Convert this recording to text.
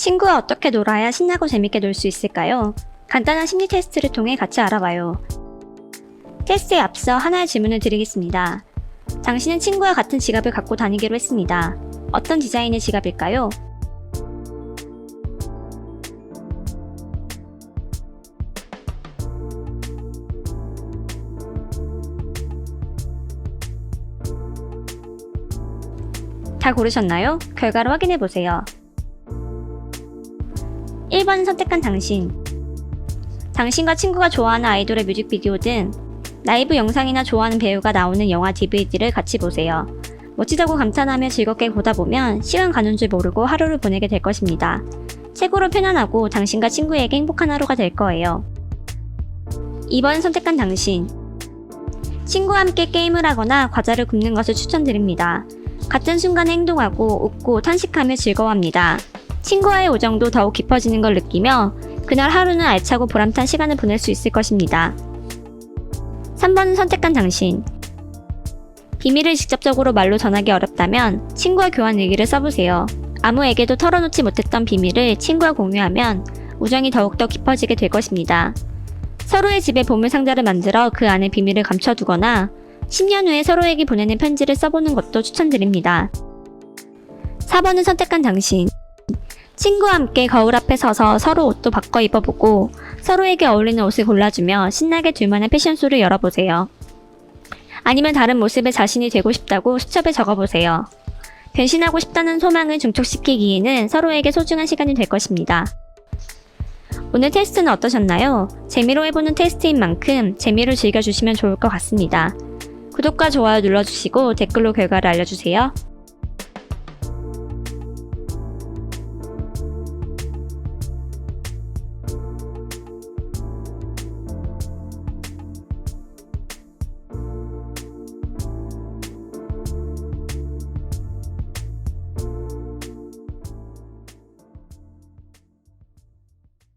친구와 어떻게 놀아야 신나고 재밌게 놀 수 있을까요? 간단한 심리 테스트를 통해 같이 알아봐요. 테스트에 앞서 하나의 질문을 드리겠습니다. 당신은 친구와 같은 지갑을 갖고 다니기로 했습니다. 어떤 디자인의 지갑일까요? 다 고르셨나요? 결과를 확인해 보세요. 1번 선택한 당신. 당신과 친구가 좋아하는 아이돌의 뮤직비디오 등 라이브 영상이나 좋아하는 배우가 나오는 영화 DVD를 같이 보세요. 멋지다고 감탄하며 즐겁게 보다 보면 시간 가는 줄 모르고 하루를 보내게 될 것입니다. 최고로 편안하고 당신과 친구에게 행복한 하루가 될 거예요. 2번 선택한 당신. 친구와 함께 게임을 하거나 과자를 굽는 것을 추천드립니다. 같은 순간에 행동하고 웃고 탄식하며 즐거워합니다. 친구와의 우정도 더욱 깊어지는 걸 느끼며 그날 하루는 알차고 보람찬 시간을 보낼 수 있을 것입니다. 3번 선택한 당신. 비밀을 직접적으로 말로 전하기 어렵다면 친구와 교환 일기를 써보세요. 아무에게도 털어놓지 못했던 비밀을 친구와 공유하면 우정이 더욱더 깊어지게 될 것입니다. 서로의 집에 보물 상자를 만들어 그 안에 비밀을 감춰두거나 10년 후에 서로에게 보내는 편지를 써보는 것도 추천드립니다. 4번을 선택한 당신. 친구와 함께 거울 앞에 서서 서로 옷도 바꿔 입어보고 서로에게 어울리는 옷을 골라주며 신나게 둘만의 패션쇼를 열어보세요. 아니면 다른 모습의 자신이 되고 싶다고 수첩에 적어보세요. 변신하고 싶다는 소망을 중촉시키기에는 서로에게 소중한 시간이 될 것입니다. 오늘 테스트는 어떠셨나요? 재미로 해보는 테스트인 만큼 재미로 즐겨주시면 좋을 것 같습니다. 구독과 좋아요 눌러주시고 댓글로 결과를 알려주세요.